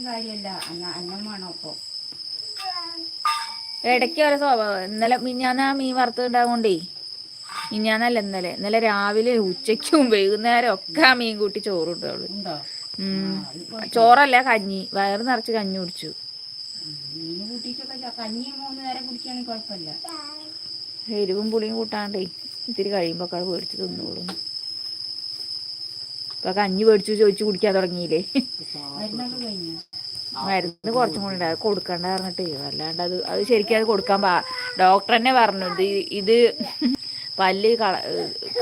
പറഞ്ഞിട്ടൊന്നും കാര്യമില്ല. അന്ന അന്നം വേണം അപ്പോൾ ഇടയ്ക്ക് ഓരോ സ്വഭാവം. ഇന്നലെ മിഞ്ഞാന്ന് ആ മീൻ വറുത്തുണ്ടാകൊണ്ടേ മിഞ്ഞാന്നല്ല ഇന്നലെ. ഇന്നലെ രാവിലെ ഉച്ചയ്ക്കും വൈകുന്നേരം ഒക്കെ ആ മീൻ കൂട്ടി ചോറ് ഉണ്ടോ? ചോറല്ല കഞ്ഞി. വയറ് നിറച്ച് കഞ്ഞി കുടിച്ചു. എരിവും പുളിയും കൂട്ടാണ്ടേ ഇത്തിരി കഴിയുമ്പോൾ ഒക്കെ അത് മേടിച്ച് തിന്നോളും. ഇപ്പൊ കഞ്ഞി മേടിച്ചു ചോദിച്ചു കുടിക്കാൻ തുടങ്ങിയില്ലേ? മരുന്ന് കുറച്ചും കൂടി ഉണ്ട്. അത് കൊടുക്കണ്ട പറഞ്ഞിട്ട് അല്ലാണ്ട് അത് അത് ശരിക്കും അത് കൊടുക്കാൻ പാ ഡോക്ടർ തന്നെ പറഞ്ഞു. ഇത് ഇത് പല്ല് കള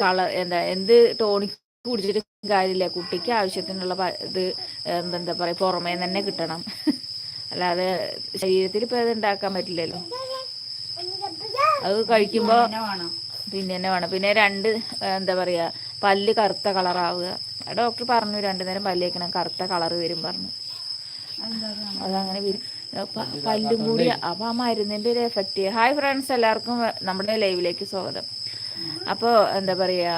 കള എന്താ എന്ത് ടോണിക് കുടിച്ചിട്ട് കാര്യമില്ല. കുട്ടിക്ക് ആവശ്യത്തിനുള്ള ഇത് എന്താ പറയുക പുറമേ തന്നെ കിട്ടണം. അല്ലാതെ ശരീരത്തിൽ ഇപ്പൊ അത് ഉണ്ടാക്കാൻ പറ്റില്ലല്ലോ. അത് കഴിക്കുമ്പോൾ പിന്നെ തന്നെ വേണം. പിന്നെ രണ്ട് എന്താ പറയുക പല്ല് കറുത്ത കളറാവുക. ഡോക്ടർ പറഞ്ഞു രണ്ടു നേരം പല്ലേക്കണം കറുത്ത കളർ വരും പറഞ്ഞു. അതങ്ങനെ വരും. പല്ലും കൂടി അപ്പൊ ആ മരുന്നിന്റെ ഒരു എഫക്റ്റ് ഹായ് ഫ്രണ്ട്സ് എല്ലാവർക്കും നമ്മുടെ ലൈവിലേക്ക് സ്വാഗതം. അപ്പോൾ എന്താ പറയാ?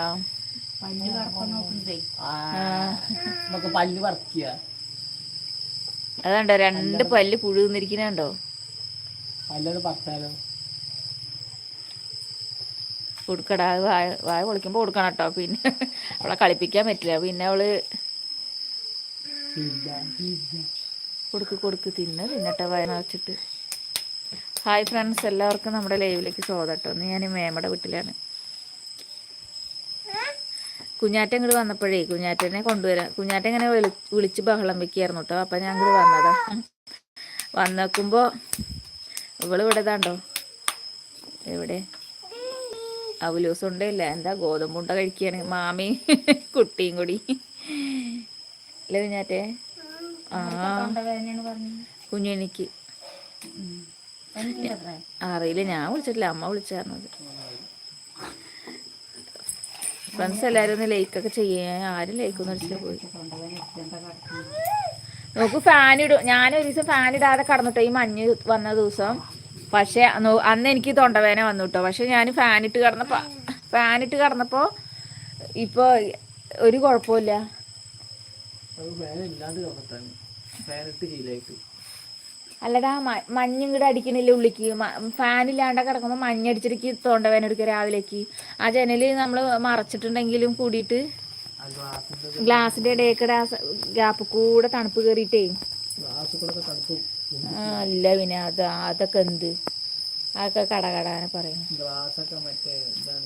അതാണ്ടോ രണ്ട് പല്ല് പുഴുന്നിരിക്കുന്നുണ്ടോ പല്ലത് പറിച്ചാലോ? കൊടുക്കടാ വായ വായ പൊളിക്കുമ്പോൾ കൊടുക്കണം കേട്ടോ പിന്നെ അവളെ കളിപ്പിക്കാൻ പറ്റില്ല. പിന്നെ അവൾ കൊടുക്ക് കൊടുക്ക് തിന്ന് തിന്നട്ടെ വായ നിറച്ചിട്ട്. ഹായ് ഫ്രണ്ട്സ് എല്ലാവർക്കും നമ്മുടെ ലൈവിലേക്ക് സ്വാഗതം. കേട്ടോ ഇന്ന് ഞാൻ മേമയുടെ വീട്ടിലാണ്. കുഞ്ഞാറ്റ ഇങ്ങോട്ട് വന്നപ്പോഴേ കുഞ്ഞാറ്റനെ കൊണ്ടുവരാൻ കുഞ്ഞാറ്റ ഇങ്ങനെ വിളി വിളിച്ച് ബഹളം വെക്കായിരുന്നു കേട്ടോ അപ്പം ഞാൻ ഇങ്ങോട്ട് വന്നതാ. വന്നേക്കുമ്പോൾ ഇവൾ ഇവിടെ ഇതാണ്ടോ? എവിടെ? അവലൂസ് ഉണ്ടല്ല? എന്താ ഗോതമ്പുണ്ട കഴിക്കുകയാണ് മാമി കുട്ടിയും കൂടി. അല്ലേ കുഞ്ഞാറ്റേ? ആ കുഞ്ഞെനിക്ക് അറിയില്ല ഞാൻ വിളിച്ചിട്ടില്ല. അമ്മ വിളിച്ചായിരുന്നത് ഫ്രണ്ട്സ് എല്ലാരും ഒന്ന് ലൈക്കൊക്കെ ചെയ്യാൻ ആരും ലൈക്കൊന്നും അടിച്ചിട്ട് പോയി. നോക്ക് ഫാൻ ഇടും. ഞാൻ ഒരു ദിവസം ഫാൻ ഇടാതെ കടന്നിട്ടോ? ഈ മഞ്ഞ് വന്ന ദിവസം പക്ഷെ അന്ന് എനിക്ക് തൊണ്ടവേദന വന്നു കേട്ടോ പക്ഷെ ഞാൻ ഫാനിട്ട് ഇട്ട് ഫാനിട്ട് ഫാൻ ഇട്ട് കിടന്നപ്പോ ഇപ്പൊ ഒരു കുഴപ്പമില്ല അല്ലടാ മഞ്ഞും കൂടെ അടിക്കണില്ലേ ഉള്ളിക്ക്? കിടക്കുമ്പോ കിടക്കുമ്പോൾ മഞ്ഞടിച്ചിട്ട് തൊണ്ടവേദന എടുക്കുക രാവിലേക്ക്. ആ ജനൽ നമ്മൾ മറച്ചിട്ടുണ്ടെങ്കിലും കൂടിയിട്ട് ഗ്ലാസിന്റെ ഇടയൊക്കെ ഗ്യാപ്പ് കൂടെ തണുപ്പ് കയറിയിട്ടേ അല്ല പിന്നെ അത് അതൊക്കെ എന്ത്? അതൊക്കെ കടകടാനെ പറയും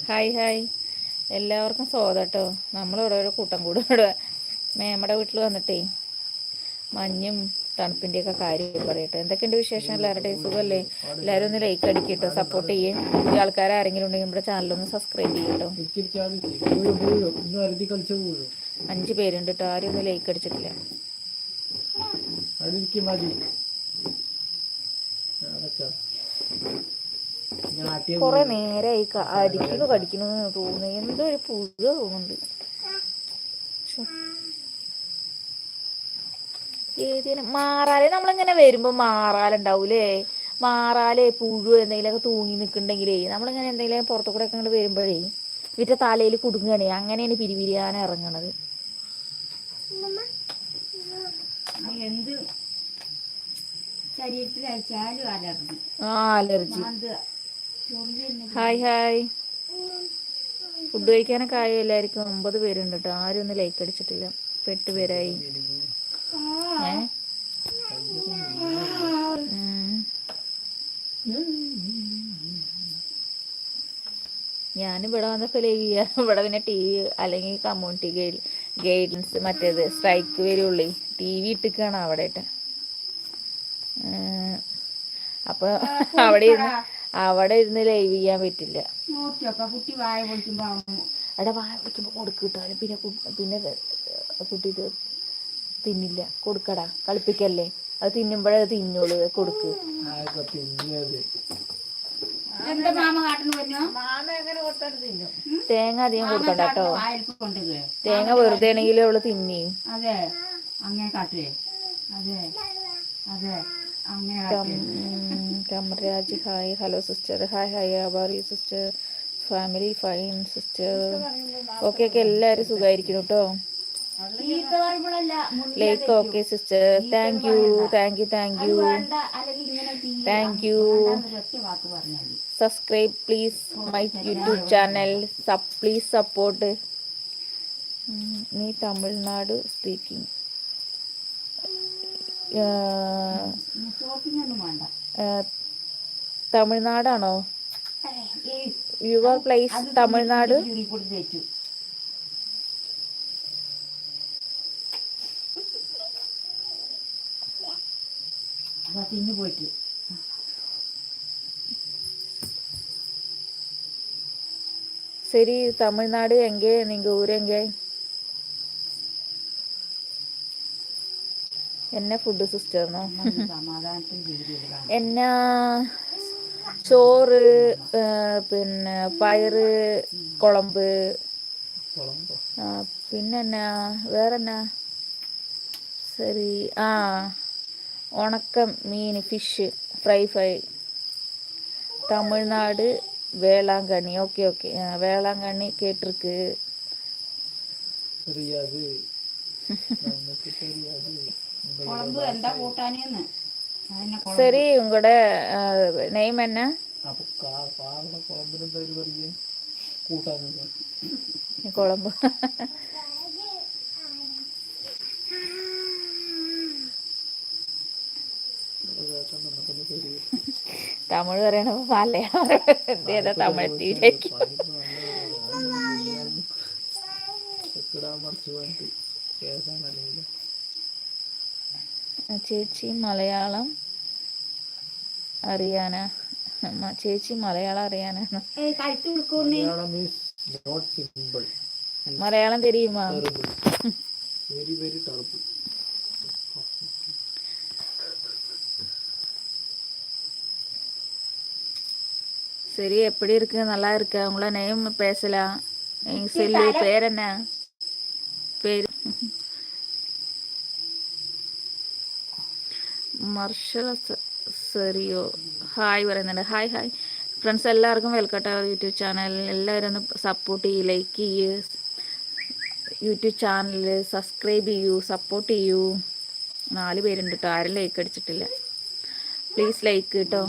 ഹായ് ഹായ്. എല്ലാവർക്കും സ്വാതട്ടോ നമ്മൾ ഒരു കൂട്ടം കൂടെ ഇവിടെ മേമ്മയുടെ വീട്ടിൽ വന്നിട്ടേ മഞ്ഞും തണുപ്പിന്റെ ഒക്കെ കാര്യം പറയട്ടെ. എന്തൊക്കെയുണ്ട് വിശേഷം എല്ലാവരുടെയും സുഖമല്ലേ? എല്ലാവരും ഒന്ന് ലൈക്ക് അടിക്കട്ടോ സപ്പോർട്ട് ചെയ്യും. ഈ ആൾക്കാർ ആരെങ്കിലും ഉണ്ടെങ്കിൽ നമ്മുടെ ചാനലൊന്ന് സബ്സ്ക്രൈബ് ചെയ്യട്ടോ അഞ്ച് പേരുണ്ട് കേട്ടോ. ആരും ഒന്നും ലൈക്ക് അടിച്ചിട്ടില്ല. കുറെ നേരമായി അടിക്കുന്നു കടിക്കുന്നു തോന്നുന്നു. എന്തോ ഒരു പുഴ തോന്നുന്നുണ്ട്. ഏതിനും? മാറാലെ നമ്മളിങ്ങനെ വരുമ്പോ മാറാലുണ്ടാവൂലേ? മാറാലേ പുഴു എന്തെങ്കിലുമൊക്കെ തൂങ്ങി നിൽക്കുന്നുണ്ടെങ്കിലേ നമ്മളിങ്ങനെ എന്തെങ്കിലും പുറത്തു കൂടെ ഒക്കെ ഇങ്ങോട്ട് വരുമ്പോഴേ ഇവരുടെ തലയിൽ കുടുങ്ങണേ. അങ്ങനെയാണ് പിരിപിരിയാൻ ഇറങ്ങണത്. എന്ത് അയച്ചാലും അലർജി. ആ അലർജി. Hi hi. ഫുഡ് കഴിക്കാനൊക്കെ ആയോ എല്ലാവർക്കും? ഒമ്പത് പേരുണ്ട് കേട്ടോ. ആരും ഒന്ന് ലൈക്ക് അടിച്ചിട്ടില്ല. ഇപ്പൊ എട്ട് പേരായി. ഏ. ഞാനിവിടെ വന്നപ്പോൾ ലൈവ് ചെയ്യാം. ഇവിടെ പിന്നെ ടി വി അല്ലെങ്കിൽ കമ്മ്യൂണിറ്റി ഗൈഡ് ഗൈഡൻസ് മറ്റേത് സ്ട്രൈക്ക് വരുള്ളൂ. ടി വി ഇട്ടിക്കാണ് അവിടെ അപ്പോൾ അവിടെ ഇരുന്ന് അവിടെ ഇരുന്ന് ലൈവ് ചെയ്യാൻ പറ്റില്ല. അവിടെ വായ പിടിക്കുമ്പോൾ കൊടുക്ക് കിട്ടാലും പിന്നെ പിന്നെ കുട്ടി ഇത് തിന്നില്ല. കൊടുക്കടാ കളിപ്പിക്കല്ലേ? അത് തിന്നുമ്പോഴേ അത് തിന്നോളൂ കൊടുക്ക്. തേങ്ങ അധികം കൊടുക്കണ്ട കേട്ടോ തേങ്ങ വെറുതെ ആണെങ്കിലും അവൾ തിന്നേ. അതെ അങ്ങനെ കാട്ടുവേ. അതെ അതെ. Kamaraj hi hello sister hi hi how are you sister family fine sister. Okay okay എല്ലാവരും സുഖമായിരിക്കുന്നു കേട്ടോ? Like. Okay sister. Thank you thank you thank you thank മതി subscribe please my YouTube channel please support നീ Tamil Nadu speaking തമിഴ്നാടാണോ ഏയ്, your place അത് തമിഴ്നാട് ചുരുളി കൂടി തേച്ചു അപ്പൊ തിന്നു പോയിട്ട് சரி தமிழ்நாடு எங்கே நீங்க ஊர் எங்கே என்ன ഫുഡ് സിസ്റ്റർന്നോ നല്ല സമാധാനത്തിൽ ജീവിതം എന്നാ ചോറ് ആ, പിന്നെ പയറ് കുളമ്പ് കുളമ്പോ ആ, പിന്നെന്നാ വേറെന്നാ சரி ஆ உணக்கம் மீன் fish fry fry Tamil Nadu Velankanni okay okay Velankanni கேட்டிருக்கு தெரியாது നമുക്ക് தெரியாது കുളമ്പ് എന്താ കൂട്ടാനെന്ന് അതിനെ കുളമ്പ് சரி உங்களோட நெய்ம் என்ன അപ്പൊ കാ- പാവട കുളമ്പിന് പേര് പറയേ കൂട്ടാനുള്ള குழம்பு നമുക്കൊന്ന് പേര് തമിഴ് പറയണ മലയാളം എന്ത് ചെയ്താ തമിഴ് തീരേക്ക് ഇടാൻ മറിച്ച് വേണ്ടി കേസാണല്ലേ ചേച്ചി മലയാളം അറിയാനാ മ- ചേച്ചി മലയാളം അറിയാനാണ് ഏയ് കഴുത്ത് കൊടുക്കുന്നേ Malayalam is not simple Malayalam தெரியுமா ടെറിബിൾ വെരി വെരി ടെറിബിൾ சரி எப்படி இருக்கு நல்லா இருக்கு உங்கள நேம் பேசலாம் நீங்க சொல்லு பேர் என்ன മർഷൽ സെറിയോ ഹായ് പറയുന്നുണ്ട്. Hi hi. ഫ്രണ്ട്സ് എല്ലാവർക്കും welcome to our YouTube channel. എല്ലാവരും ഒന്ന് സപ്പോർട്ട് ചെയ്യൂ ലൈക്ക് ചെയ്യൂ. യൂട്യൂബ് ചാനൽ സബ്സ്ക്രൈബ് ചെയ്യൂ സപ്പോർട്ട് ചെയ്യൂ. നാല് പേരുണ്ട് കേട്ടോ ആരും ലൈക്ക് അടിച്ചിട്ടില്ല. പ്ലീസ് ലൈക്ക് കേട്ടോ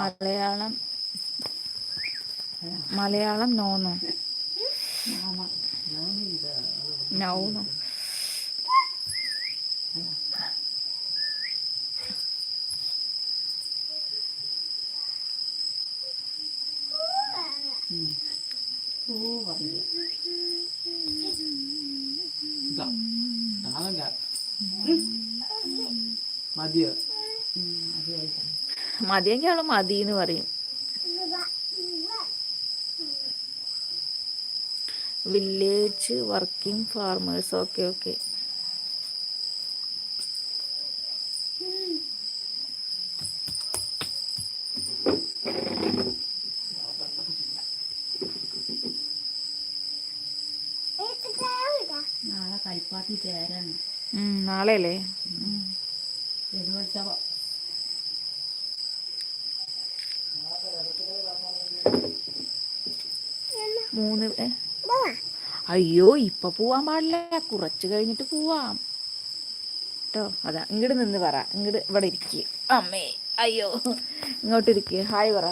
മലയാളം. മലയാളം നോന്നോ no. മതിയോ? മതിയെങ്കിൽ അവൾ മതി എന്ന് പറയും. Village working farmers okay okay Kalpathi ചേരാണ്. നാളെ അല്ലേ മൂന്ന് ഏ? അയ്യോ ഇപ്പൊ പോവാൻ പാടില്ല. കുറച്ച് കഴിഞ്ഞിട്ട് പോവാം. കേട്ടോ അതാ ഇങ്ങോട്ട് നിന്ന് പറ. ഇങ്ങോട്ട് ഇവിടെ ഇരിക്കുക അമ്മേ അയ്യോ ഇങ്ങോട്ട് ഇരിക്കുക ഹായ് പറ.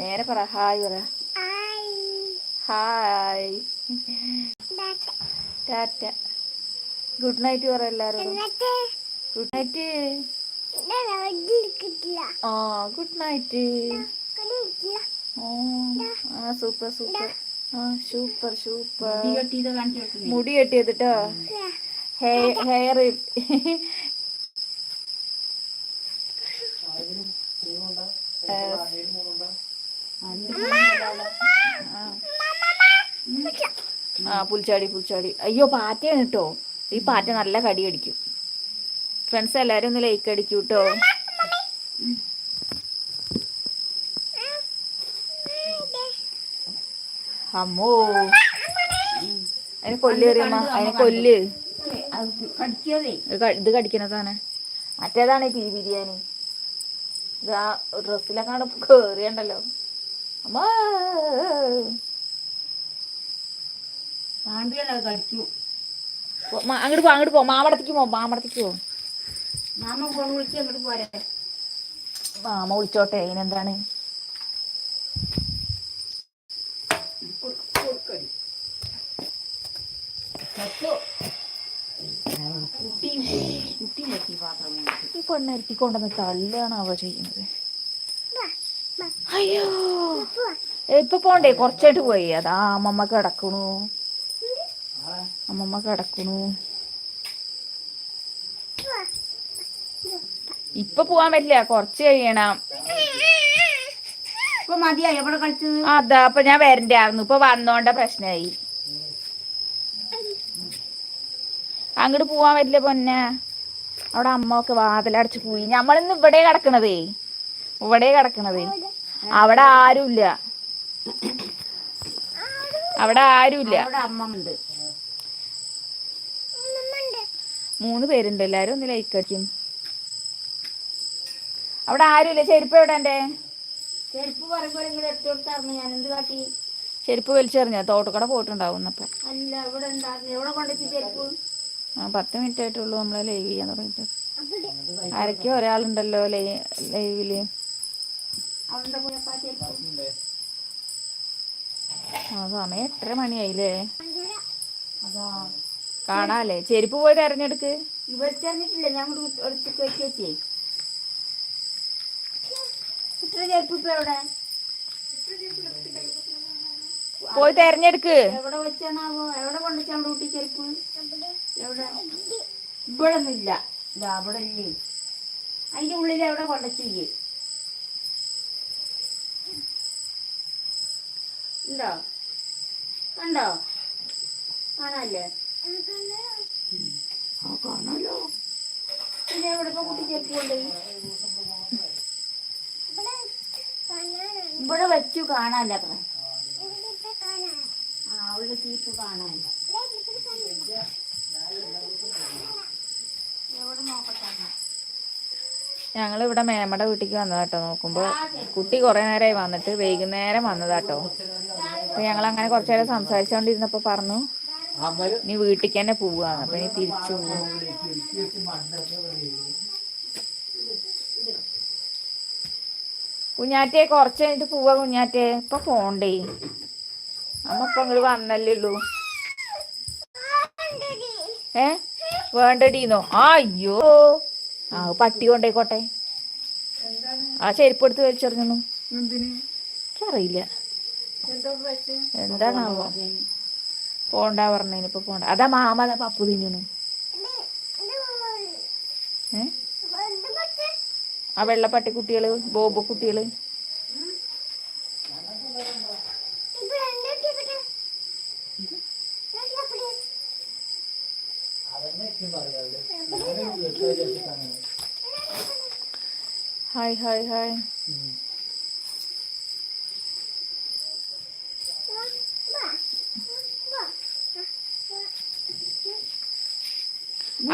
നേരെ പറ. ഹായ് പറ. ഹായ് ടാറ്റ ഗുഡ് നൈറ്റ് പറ എല്ലാവരും ഗുഡ് നൈറ്റ് ആ ഗുഡ് നൈറ്റ് ആ സൂപ്പർ സൂപ്പർ. ആ സൂപ്പർ സൂപ്പർ. മുടി കെട്ടിയത് കാണിച്ചു മുടി കെട്ടിയത് കേട്ടോ ഹെയർ. ആ പുൽച്ചാടി പുൽച്ചാടി. അയ്യോ പാറ്റയാണ് കേട്ടോ. ഈ പാറ്റ നല്ല കടി അടിക്കും ഫ്രണ്ട്സ് എല്ലാരും ഒന്ന് ലൈക്ക് അടിക്കൂ കേട്ടോ അമ്മോ. അതിന് കൊല്ല് അറിയാമ അതിന് കൊല്ല്. ഇത് കടിക്കണതാണ് മറ്റേതാണ് ഈ ബിരിയാണി? ഇത് ആ ഡ്രസ്സിലൊക്കെ കേറിയണ്ടല്ലോ. അമ്മ. അങ്ങോട്ട് പോ അങ്ങോട്ട് പോ മാമടത്തേക്ക് പോ മാമടത്തേക്ക് പോ. മാമ വിളിച്ചോട്ടെ അതിനെന്താണ് കൊണ്ട്. ഈ പെണ്ണെരുത്തി കൊണ്ടുവന്ന് തള്ളുകയാണ് അവ ചെയ്യുന്നത്. അയ്യോ. ഇപ്പൊ പോണ്ടേ? കുറച്ചായിട്ട് പോയി. അതാ അമ്മമ്മ കിടക്കണു. അമ്മമ്മ കിടക്കണു. ഇപ്പൊ പോവാൻ പറ്റില്ല. കുറച്ച് കഴിയണം. ഇപ്പൊ എവിടെ കളിച്ചത്? അതാ അപ്പൊ ഞാൻ വരണ്ടായിരുന്നു. ഇപ്പൊ വന്നോണ്ട പ്രശ്നമായി അങ്ങോട്ട് പോവാൻ പറ്റില്ല പൊന്നെ. അവിടെ അമ്മ ഒക്കെ വാതിലടച്ച് പോയി. നമ്മളിന്ന് ഇവിടെ കിടക്കണതേ. ഇവിടെ കിടക്കണതേ. അവിടെ ആരുമില്ല അവിടെ ആരുമില്ല അവിടെ അമ്മ ഉണ്ട് മൂന്ന് പേരുണ്ട്. എല്ലാരും ഒന്ന് ലൈക്ക് അടിക്കും. അവിടെ ആരുമില്ല ചെരുപ്പ് എവിടെ എന്റെ ചെരുപ്പ് പറയുമ്പോൾ ഇങ്ങനെ എടുത്തു കൊടുത്തായിരുന്നു. ഞാൻ എന്ത് കാട്ടി? ചെരുപ്പ് വലിച്ചെറിഞ്ഞ. തോട്ടക്കട പോയിട്ടുണ്ടാവും അപ്പൊ. അല്ല ഇവിടെ ഉണ്ടായിരുന്നു. എവിടെ കൊണ്ടെത്തി ചെരുപ്പ്? ആ പത്ത് മിനിറ്റ് ആയിട്ടുള്ളൂ നമ്മളെ ലൈവ് ചെയ്യാൻ തുടങ്ങിയിട്ട്. ആരൊക്കെയോ ഒരാളുണ്ടല്ലോ ലൈവിൽ. ആ സമയം എട്ടര മണിയായില്ലേ? കാണാല്ലേ? ചെരുപ്പ് പോയി തെരഞ്ഞെടുക്ക്. ഇവരിച്ചറിഞ്ഞിട്ടില്ല ഞാൻ കൂടി എടുത്ത് വെച്ച്. കുട്ടിയുടെ ചെരുപ്പ് ഇപ്പൊ എവിടെ? പോയി തെരഞ്ഞെടുക്ക്. എവിടെ വെച്ചാണാവോ? എവിടെ കൊണ്ടുവച്ചാ കുട്ടി ചെരുപ്പ്? എവിടെ? ഇവിടെ ഒന്നുമില്ല ഇതാ അവിടെ ഇല്ലേ. അതിന്റെ ഉള്ളിൽ എവിടെ കൊണ്ടുവച്ചില്ലേ ഉണ്ടോ? കണ്ടോ? കാണാല്ലേ? കാണാലോ. പിന്നെ എവിടെ കുട്ടി ചെരുപ്പ് കൊണ്ടുപോയി? ഇവിടെ വെച്ചു കാണാല്ല അത്ര ആ അവളുടെ ചീപ്പ് കാണാനില്ല എവിടെ നോക്കട്ടെ എന്നാ. ഞങ്ങൾ ഇവിടെ മേമയുടെ വീട്ടിലേക്ക് വന്നതാട്ടോ. നോക്കുമ്പോൾ കുട്ടി കുറെ നേരമായി വന്നിട്ട് വൈകുന്നേരം വന്നതാട്ടോ. അപ്പൊ ഞങ്ങൾ അങ്ങനെ കുറച്ചു നേരം സംസാരിച്ചോണ്ടിരുന്നപ്പോ പറഞ്ഞു നീ വീട്ടിലേക്ക് തന്നെ പോവാന്ന് അപ്പൊ നീ തിരിച്ചു പോകും കുഞ്ഞാറ്റെ കുറച്ച് കഴിഞ്ഞിട്ട് പോവാ കുഞ്ഞാറ്റെ. ഇപ്പൊ പോണ്ടേ. അമ്മ ഇപ്പൊ ഇങ്ങോട്ട് വന്നല്ലേ ഉള്ളൂ. ഏ? വേണ്ടടീന്നോ? ആ അയ്യോ. ആ പട്ടി കൊണ്ടേക്കോട്ടെ ആ ചെരുപ്പ് എടുത്ത് വലിച്ചെറിഞ്ഞു എനിക്കറിയില്ല. എന്തോ വെച്ച് എന്താണാവോ? പോണ്ട പറഞ്ഞതിന് ഇപ്പൊ പോണ്ട. അതാ മാമ അതാ പപ്പു തിന്നു ഏ? ആ വെള്ളപ്പട്ടി കുട്ടികൾ ബോബോ കുട്ടികൾ ഹായ് ഹായ് ഹായ്.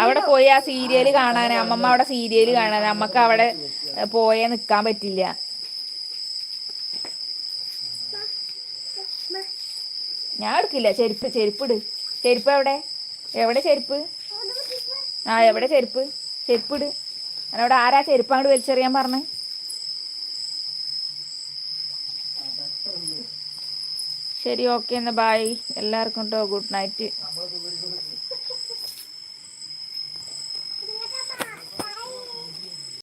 അവിടെ പോയി ആ സീരിയൽ കാണാൻ അമ്മമ്മ അവിടെ സീരിയൽ കാണാൻ നമ്മക്ക് അവിടെ പോയേ നിക്കാൻ പറ്റില്ല. ഞാൻ എടുക്കില്ല. ചെരുപ്പ് ചെരുപ്പ് ഇട് ചെരുപ്പ് എവിടെ? എവിടെ ചെരുപ്പ്? ആ എവിടെ ചെരുപ്പ്? ചെരുപ്പ് ഇട് എന്നോട് ആരാ ചെരുപ്പ് അങ്ങോട്ട് വലിച്ചെറിയാൻ പറഞ്ഞേ? ശരി ഓക്കെ എന്നാ ബായ് എല്ലാവർക്കും കേട്ടോ ഗുഡ് നൈറ്റ്